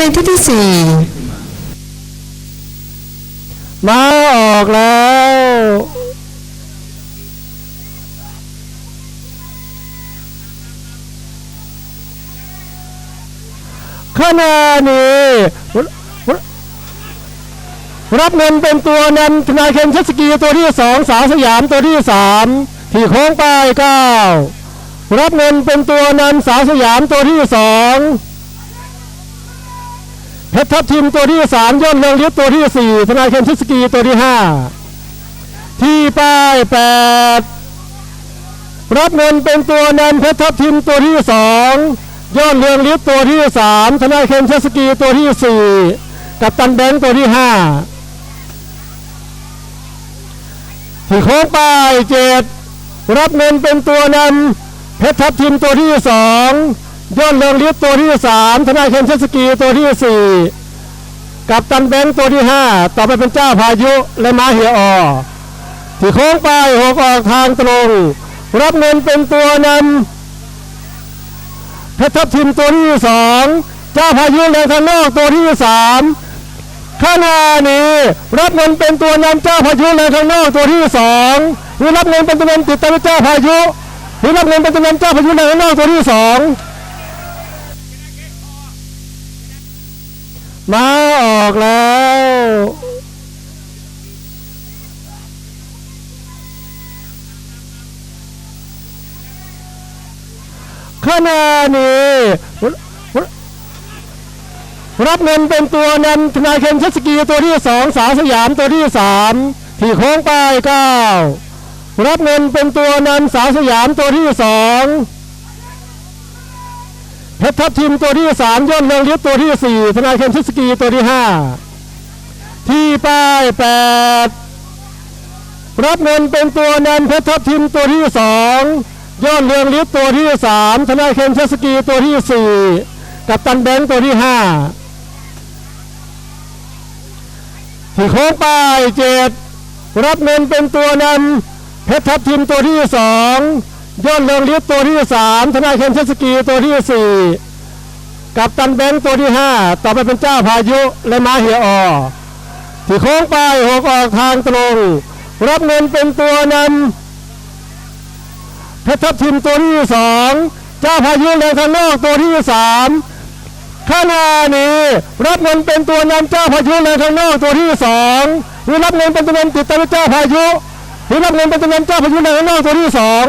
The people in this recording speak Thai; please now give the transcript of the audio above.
เลขที่ที่สี่มาออกแล้ว ขณะนี้รับเงินเป็นตัวนำธนาเคนชัสกีตัวที่สองสาวสยามตัวที่สามที่โค้งป้ายเก้ารับเงินเป็นตัวนำสาวสยามตัวที่สอง ชรทัพทิมตัวที่สามยอดเรืองฤทธิ์ตัวที่สี่ธนาเคนชัสกีตัวที่ห้าที่ป้ายแปดรับเงินเป็นตัวนำเพชรทัพทิมตัวที่สองยอดเรืองฤทธิ์ตัวที่สามธนาเคนชัสกีตัวที่สี่กับตันแบงค์ตัวที่ห้าที่โค้งป้ายเจ็ดรับเงินเป็นตัวนำเพชรทัพทิมตัวที่สอง ยอดเรืองฤทธิ์ตัวที่สามธนาเคนเชสกีตัวที่สี่กับตันแบงตัวที่ห้าต่อไปเป็นเจ้าพายุและม้าเหียออที่โค้งไปหกออกทางตรง รับเงินเป็นตัวนำเพชรทัพทิมตัวที่สองเจ้าพายุแรงทางนอกตัวที่สามขณะนี้รับเงินเป็นตัวนำเจ้าพายุในข้างนอกตัวที่สองหรือรับเงินเป็นตัวนำติดตามเจ้าพายุหรือรับเงินเป็นตัวนำเจ้าพายุในข้างนอกตัวที่สอง มาออกแล้ว ขณะนี้ รับเงินเป็นตัวนำธนาเคนชัสกีตัวที่สองสาวสยามตัวที่สามที่โค้งป้ายเก้ารับเงินเป็นตัวนำสาวสยามตัวที่สอง เพชรทัพทิมตัวที่สามยอดเรืองฤทธิ์ตัวที่สี่ธนาเคนชัสกีตัวที่ห้าที่ป้ายแปดรับเงินเป็นตัวนำเพชรทัพทิมตัวที่สองยอดเรืองฤทธิ์ตัวที่สามธนาเคนชัสกีตัวที่สี่กับตันแบงตัวที่ห้าที่โค้งป้ายเจ็ดรับเงินเป็นตัวนำเพชรทัพทิมตัวที่สอง ยอดเรืองฤทธิ์ตัวที่สามธนาเคนเชสกีตัวที่สี่กับตันแบงค์ตัวที่ห้าต่อไปเป็นเจ้าพายุและมาเหียออที่โค้งไปหกออกทางตรง รับเงินเป็นตัวนำเพชรทัพทิมตัวที่สองเจ้าพายุแรงทางนอกตัวที่สามขณะนี้รับเงินเป็นตัวนำเจ้าพายุในทางนอกตัวที่สองหรือรับเงินเป็นตัวนำติดตามเจ้าพายุหรือรับเงินเป็นตัวนำเจ้าพายุในทางนอกตัวที่สอง